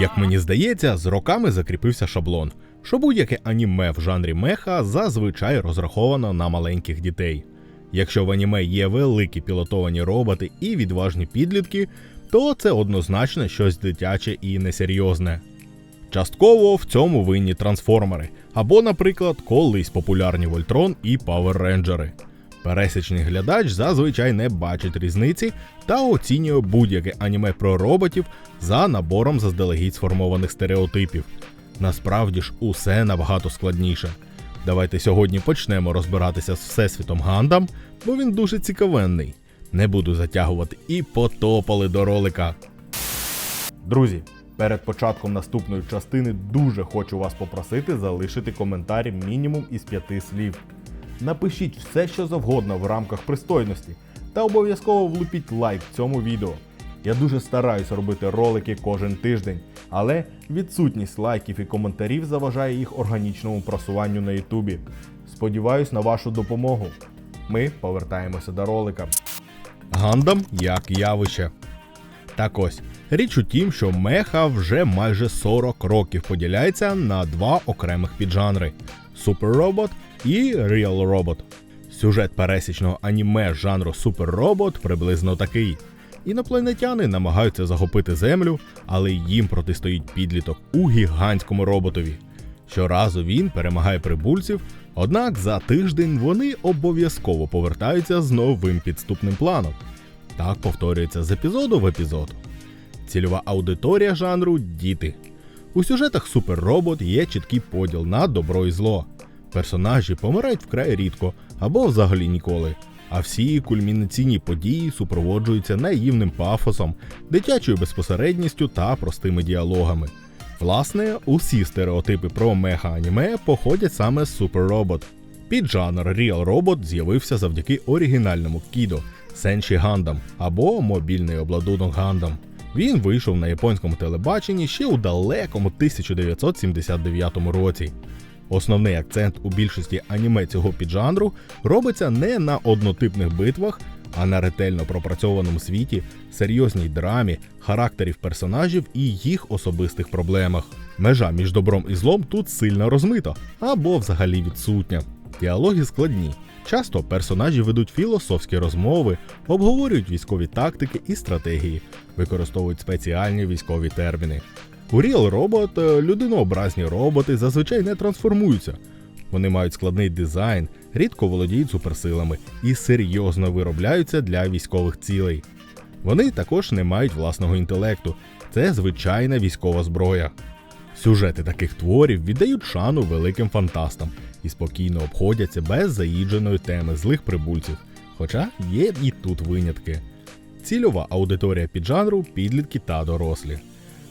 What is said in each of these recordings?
Як мені здається, з роками закріпився шаблон, що будь-яке аніме в жанрі меха зазвичай розраховано на маленьких дітей. Якщо в аніме є великі пілотовані роботи і відважні підлітки, то це однозначно щось дитяче і несерйозне. Частково в цьому винні трансформери, або, наприклад, колись популярні Вольтрон і Павер Рейнджери. Пересічний глядач зазвичай не бачить різниці та оцінює будь-яке аніме про роботів за набором заздалегідь сформованих стереотипів. Насправді ж усе набагато складніше. Давайте сьогодні почнемо розбиратися з всесвітом Гандам, бо він дуже цікавенний. Не буду затягувати і потопали до ролика. Друзі, перед початком наступної частини дуже хочу вас попросити залишити коментарі мінімум із п'яти слів. Напишіть все, що завгодно в рамках пристойності, та обов'язково влупіть лайк цьому відео. Я дуже стараюсь робити ролики кожен тиждень, але відсутність лайків і коментарів заважає їх органічному просуванню на Ютубі. Сподіваюсь на вашу допомогу. Ми повертаємося до ролика. Гандам як явище. Так ось, річ у тім, що меха вже майже 40 років поділяється на два окремих піджанри: Super Robot і Real Robot. Сюжет пересічного аніме жанру Super Robot приблизно такий. Інопланетяни намагаються захопити землю, але їм протистоїть підліток у гігантському роботові. Щоразу він перемагає прибульців, однак за тиждень вони обов'язково повертаються з новим підступним планом. Так повторюється з епізоду в епізод. Цільова аудиторія жанру діти. У сюжетах Суперробот є чіткий поділ на добро і зло. Персонажі помирають вкрай рідко або взагалі ніколи. А всі кульмінаційні події супроводжуються наївним пафосом, дитячою безпосередністю та простими діалогами. Власне, усі стереотипи про меха-аніме походять саме з Суперробот. Піджанр Real Robot з'явився завдяки оригінальному кідо Сенші Гандам або мобільний обладунок Гандам. Він вийшов на японському телебаченні ще у далекому 1979 році. Основний акцент у більшості аніме цього піджанру робиться не на однотипних битвах, а на ретельно пропрацьованому світі, серйозній драмі, характерів персонажів і їх особистих проблемах. Межа між добром і злом тут сильно розмита або взагалі відсутня. Діалоги складні. Часто персонажі ведуть філософські розмови, обговорюють військові тактики і стратегії, використовують спеціальні військові терміни. У Real Robot е, людинообразні роботи зазвичай не трансформуються. Вони мають складний дизайн, рідко володіють суперсилами і серйозно виробляються для військових цілей. Вони також не мають власного інтелекту, це звичайна військова зброя. Сюжети таких творів віддають шану великим фантастам і спокійно обходяться без заїдженої теми злих прибульців, хоча є і тут винятки. Цільова аудиторія піджанру підлітки та дорослі.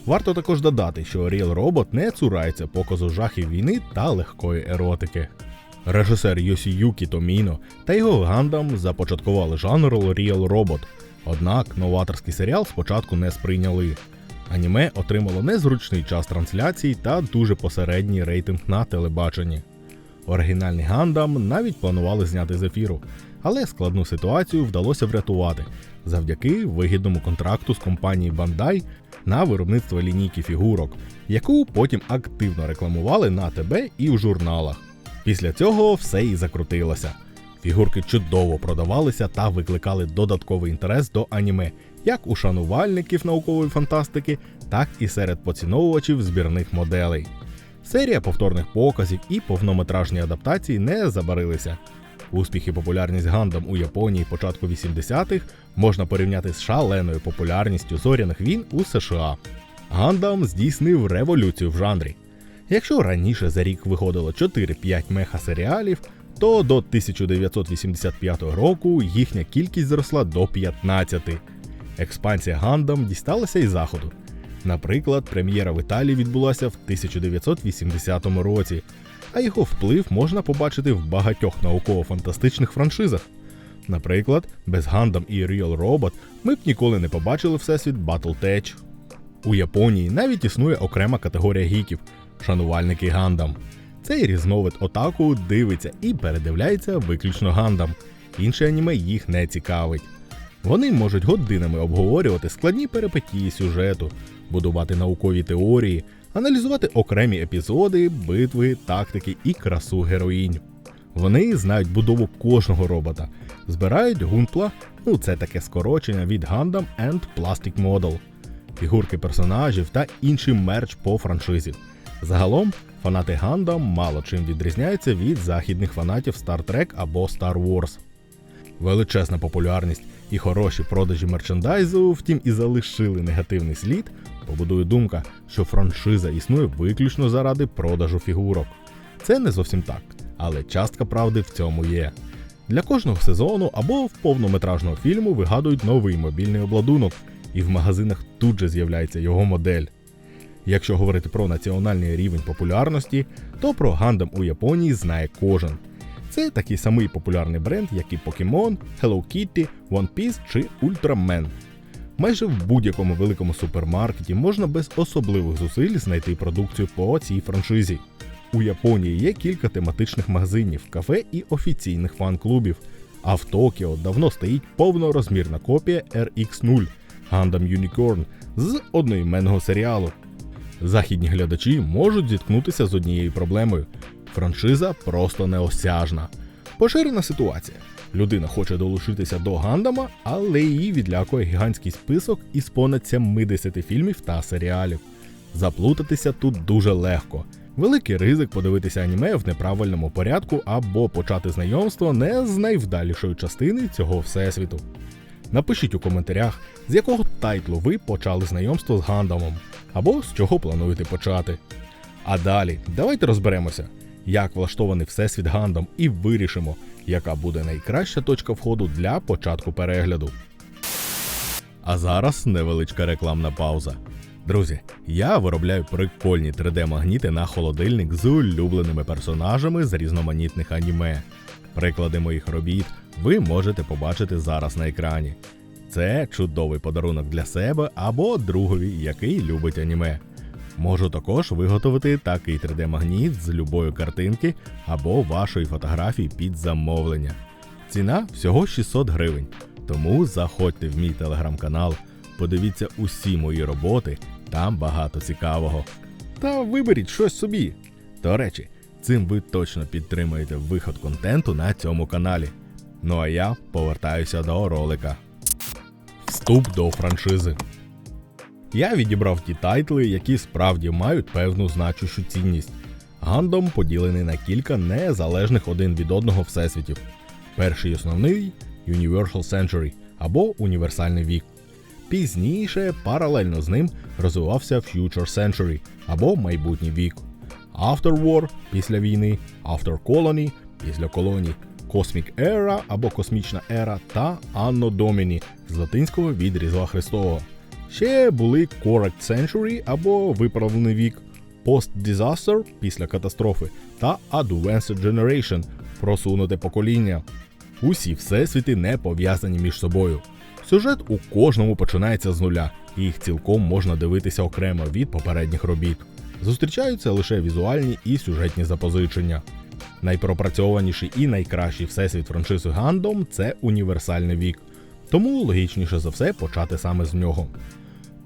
Варто також додати, що Real Robot не цурається показу жахів війни та легкої еротики. Режисер Йосіюкі Томіно та його гандам започаткували жанр Real Robot, однак новаторський серіал спочатку не сприйняли. Аніме отримало незручний час трансляції та дуже посередній рейтинг на телебаченні. Оригінальний гандам навіть планували зняти з ефіру, але складну ситуацію вдалося врятувати завдяки вигідному контракту з компанією Bandai на виробництво лінійки фігурок, яку потім активно рекламували на ТБ і в журналах. Після цього все і закрутилося. Фігурки чудово продавалися та викликали додатковий інтерес до аніме, як у шанувальників наукової фантастики, так і серед поціновувачів збірних моделей. Серія повторних показів і повнометражні адаптації не забарилися. Успіх і популярність Гандам у Японії початку 80-х можна порівняти з шаленою популярністю зоряних війн у США. Гандам здійснив революцію в жанрі. Якщо раніше за рік виходило 4-5 меха-серіалів, то до 1985 року їхня кількість зросла до 15. Експансія Гандам дісталася і заходу. Наприклад, прем'єра в Італії відбулася в 1980 році, а його вплив можна побачити в багатьох науково-фантастичних франшизах. Наприклад, без Гандам і Real Robot ми б ніколи не побачили всесвіт Battletech. У Японії навіть існує окрема категорія гіків шанувальники Гандам. Цей різновид отаку дивиться і передивляється виключно Гандам. Інше аніме їх не цікавить. Вони можуть годинами обговорювати складні перипетії сюжету, будувати наукові теорії, аналізувати окремі епізоди, битви, тактики і красу героїнь. Вони знають будову кожного робота, збирають гунпла, ну це таке скорочення від Gundam and Plastic Model, фігурки персонажів та інший мерч по франшизі. Загалом, фанати Gundam мало чим відрізняються від західних фанатів Star Trek або Star Wars. Величезна популярність і хороші продажі мерчендайзу, втім і залишили негативний слід, побудує думка, що франшиза існує виключно заради продажу фігурок. Це не зовсім так, але частка правди в цьому є. Для кожного сезону або в повнометражного фільму вигадують новий мобільний обладунок, і в магазинах тут же з'являється його модель. Якщо говорити про національний рівень популярності, то про Gundam у Японії знає кожен. Це такий самий популярний бренд, як і Pokemon, Hello Kitty, One Piece чи Ultraman. Майже в будь-якому великому супермаркеті можна без особливих зусиль знайти продукцію по цій франшизі. У Японії є кілька тематичних магазинів, кафе і офіційних фан-клубів. А в Токіо давно стоїть повнорозмірна копія RX0 Gundam Unicorn з одноіменного серіалу. Західні глядачі можуть зіткнутися з однією проблемою. Франшиза просто неосяжна. Поширена ситуація. Людина хоче долучитися до Гандама, але її відлякує гігантський список із понад 70 фільмів та серіалів. Заплутатися тут дуже легко. Великий ризик подивитися аніме в неправильному порядку або почати знайомство не з найвдалішої частини цього всесвіту. Напишіть у коментарях, з якого тайтлу ви почали знайомство з Гандамом, або з чого плануєте почати. А далі давайте розберемося, як влаштований всесвіт Гандам, і вирішимо, яка буде найкраща точка входу для початку перегляду. А зараз невеличка рекламна пауза. Друзі, я виробляю прикольні 3D-магніти на холодильник з улюбленими персонажами з різноманітних аніме. Приклади моїх робіт ви можете побачити зараз на екрані. Це чудовий подарунок для себе або другові, який любить аніме. Можу також виготовити такий 3D-магніт з любої картинки або вашої фотографії під замовлення. Ціна всього 600 гривень. Тому заходьте в мій телеграм-канал, подивіться усі мої роботи, там багато цікавого. Та виберіть щось собі. До речі, цим ви точно підтримуєте виход контенту на цьому каналі. Ну а я повертаюся до ролика. Вступ до франшизи. Я відібрав ті тайтли, які справді мають певну значущу цінність. Гандом поділений на кілька незалежних один від одного всесвітів. Перший основний Universal Century або Універсальний вік. Пізніше, паралельно з ним, розвивався Future Century або майбутній вік. After War після війни, After Colony після колоній, Cosmic Era або Космічна Ера та Anno Domini з латинського від Різдва Христового. Ще були Correct Century або Виправлений вік, Post-Disaster після катастрофи та Advanced Generation просунуте покоління. Усі всесвіти не пов'язані між собою. Сюжет у кожному починається з нуля, і їх цілком можна дивитися окремо від попередніх робіт. Зустрічаються лише візуальні і сюжетні запозичення. Найпропрацьованіший і найкращий всесвіт франшизи Гандом це універсальний вік, тому логічніше за все почати саме з нього.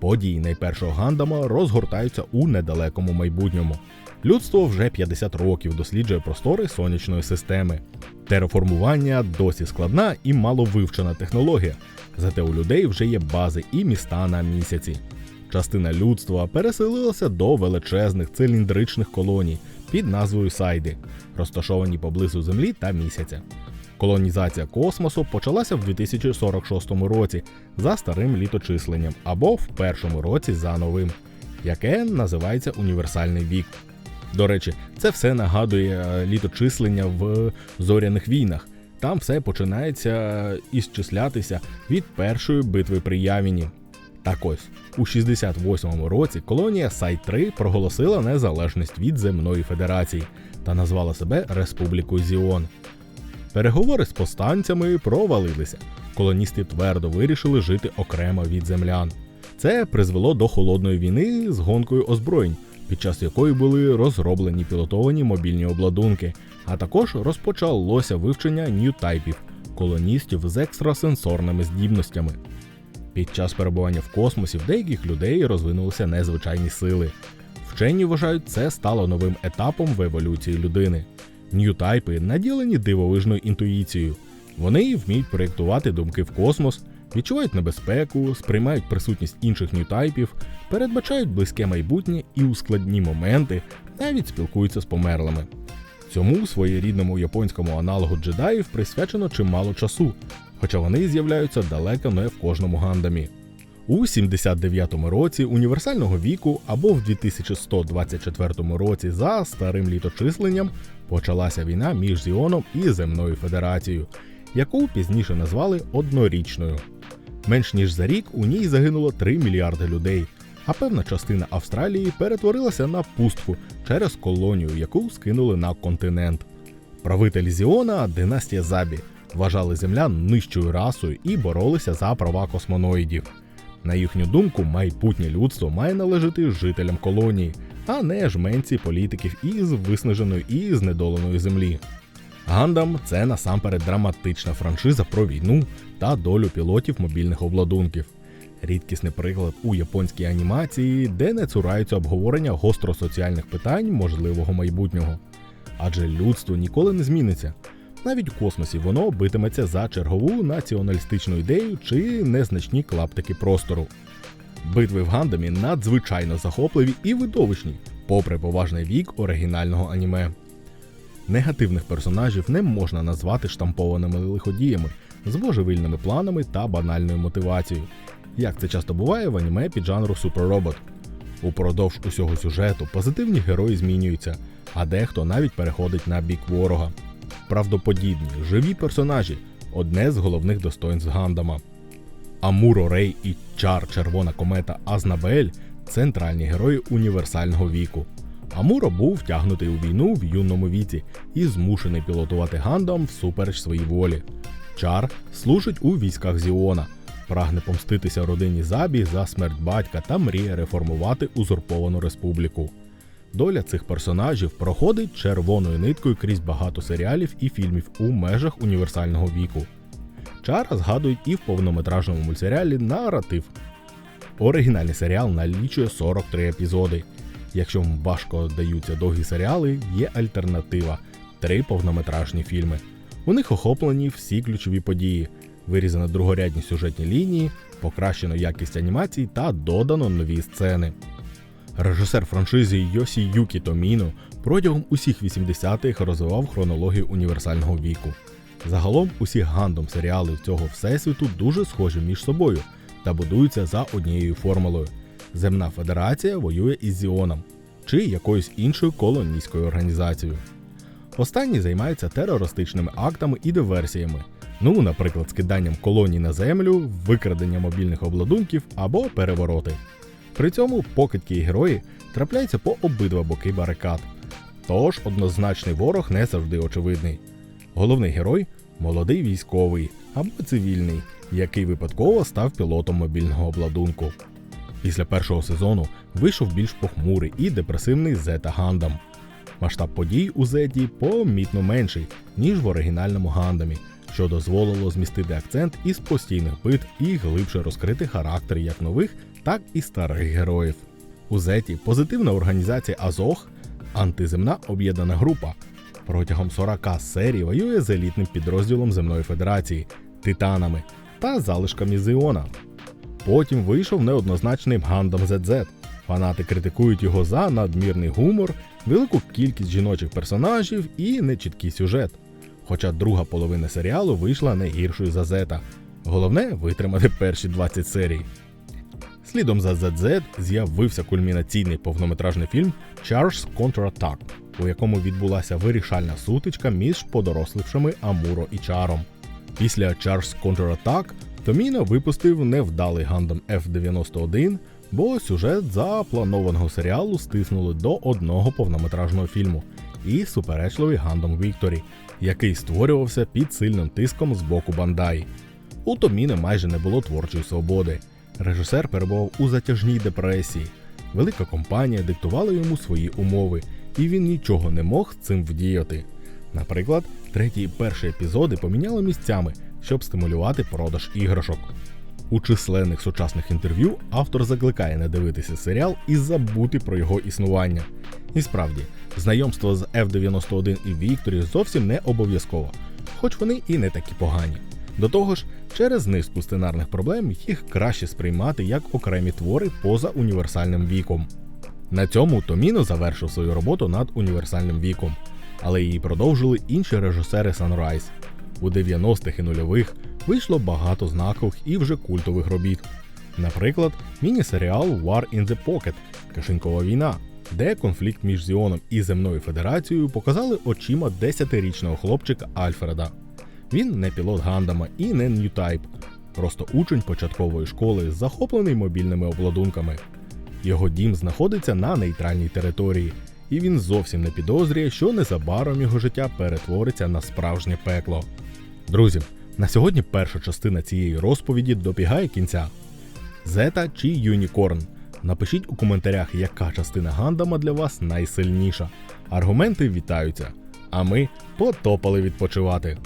Події найпершого Гандама розгортаються у недалекому майбутньому. Людство вже 50 років досліджує простори сонячної системи. Тереформування досі складна і маловивчена технологія, зате у людей вже є бази і міста на місяці. Частина людства переселилася до величезних циліндричних колоній під назвою Сайди, розташовані поблизу Землі та місяця. Колонізація космосу почалася в 2046 році за старим літочисленням або в першому році за новим, яке називається універсальний вік. До речі, це все нагадує е, літочислення в зоряних війнах. Там все починається ісчислятися від першої битви при Явіні. Так ось, у 68-му році колонія Сай-3 проголосила незалежність від Земної Федерації та назвала себе Республікою Зіон. Переговори з повстанцями провалилися. Колоністи твердо вирішили жити окремо від землян. Це призвело до холодної війни з гонкою озброєнь, під час якої були розроблені пілотовані мобільні обладунки, а також розпочалося вивчення нью-тайпів, колоністів з екстрасенсорними здібностями. Під час перебування в космосі в деяких людей розвинулися незвичайні сили. Вчені вважають, це стало новим етапом в еволюції людини. Ньютайпи наділені дивовижною інтуїцією. Вони вміють проєктувати думки в космос, відчувають небезпеку, сприймають присутність інших ньютайпів, передбачають близьке майбутнє і у складні моменти навіть спілкуються з померлими. Цьому своєрідному японському аналогу джедаїв присвячено чимало часу, хоча вони з'являються далеко не в кожному гандамі. У 79-му році універсального віку або в 2124 році за старим літочисленням почалася війна між Зіоном і Земною Федерацією, яку пізніше назвали однорічною. Менш ніж за рік у ній загинуло 3 мільярди людей, а певна частина Австралії перетворилася на пустку через колонію, яку скинули на континент. Правитель Зіона, династія Забі, вважали землян нижчою расою і боролися за права космоноїдів. На їхню думку, майбутнє людство має належати жителям колонії, а не жменці політиків із виснаженої і знедоленої землі. Гандам це насамперед драматична франшиза про війну та долю пілотів мобільних обладунків. Рідкісний приклад у японській анімації, де не цураються обговорення гостросоціальних питань можливого майбутнього. Адже людство ніколи не зміниться. Навіть у космосі воно битиметься за чергову націоналістичну ідею чи незначні клаптики простору. Битви в гандамі надзвичайно захопливі і видовищні, попри поважний вік оригінального аніме. Негативних персонажів не можна назвати штампованими лиходіями з божевільними планами та банальною мотивацією, як це часто буває в аніме під жанру суперробот. Упродовж усього сюжету позитивні герої змінюються, а дехто навіть переходить на бік ворога. Правдоподібні, живі персонажі одне з головних достоинств Гандама. Амуро Рей і Чар Червона комета Азнабель центральні герої універсального віку. Амуро був втягнутий у війну в юному віці і змушений пілотувати гандам всупереч своїй волі. Чар служить у військах Зіона, прагне помститися родині Забі за смерть батька та мріє реформувати узурповану республіку. Доля цих персонажів проходить червоною ниткою крізь багато серіалів і фільмів у межах універсального віку. Чара згадують і в повнометражному мультсеріалі Наратив. Оригінальний серіал налічує 43 епізоди. Якщо вам важко даються довгі серіали, є альтернатива три повнометражні фільми. У них охоплені всі ключові події, вирізано другорядні сюжетні лінії, покращено якість анімації та додано нові сцени. Режисер франшизи Йосі Юкі Томіно протягом усіх 80-х розвивав хронологію універсального віку. Загалом усі гандом серіали цього всесвіту дуже схожі між собою та будуються за однією формулою. Земна Федерація воює із Зіоном чи якоюсь іншою колонійською організацією. Останні займаються терористичними актами і диверсіями, ну, наприклад, скиданням колоній на землю, викраденням мобільних обладунків або перевороти. При цьому покидьки і герої трапляються по обидва боки барикад. Тож однозначний ворог не завжди очевидний. Головний герой молодий військовий або цивільний, який випадково став пілотом мобільного обладунку. Після першого сезону вийшов більш похмурий і депресивний Зета Гандам. Масштаб подій у Зеті помітно менший, ніж в оригінальному гандамі, що дозволило змістити акцент із постійних битв і глибше розкрити характер як нових, так і старих героїв. У Зеті позитивна організація Азох, антиземна об'єднана група, протягом 40 серій воює з елітним підрозділом Земної Федерації, титанами та залишками Зіона. Потім вийшов неоднозначний Гандам ZZ. Фанати критикують його за надмірний гумор, велику кількість жіночих персонажів і нечіткий сюжет. Хоча друга половина серіалу вийшла не гіршою за Зета. Головне витримати перші 20 серій. Слідом за ZZ з'явився кульмінаційний повнометражний фільм Charles Counterattack, у якому відбулася вирішальна сутичка між подорослившими Амуро і Чаром. Після Charles Counterattack Томіно випустив невдалий гандам F-91, бо сюжет запланованого серіалу стиснули до одного повнометражного фільму і суперечливий гандам Вікторі, який створювався під сильним тиском з боку Бандай. У Томіна майже не було творчої свободи. Режисер перебував у затяжній депресії. Велика компанія диктувала йому свої умови, і він нічого не мог цим вдіяти. Наприклад, третій і перший епізоди поміняли місцями, щоб стимулювати продаж іграшок. У численних сучасних інтерв'ю автор закликає не дивитися серіал і забути про його існування. І справді, знайомство з F91 і Вікторі зовсім не обов'язково, хоч вони і не такі погані. До того ж, через низку сценарних проблем їх краще сприймати як окремі твори поза універсальним віком. На цьому Томіно завершив свою роботу над універсальним віком, але її продовжили інші режисери Sunrise. У 90-х і нульових вийшло багато знакових і вже культових робіт. Наприклад, міні-серіал War in the Pocket Кишенькова війна, де конфлікт між Зіоном і Земною Федерацією показали очима 10-річного хлопчика Альфреда. Він не пілот Гандама і не Ньютайп, просто учень початкової школи, захоплений мобільними обладунками. Його дім знаходиться на нейтральній території, і він зовсім не підозрює, що незабаром його життя перетвориться на справжнє пекло. Друзі, на сьогодні перша частина цієї розповіді добігає кінця. Зета чи Юнікорн? Напишіть у коментарях, яка частина Гандама для вас найсильніша. Аргументи вітаються. А ми потопали відпочивати.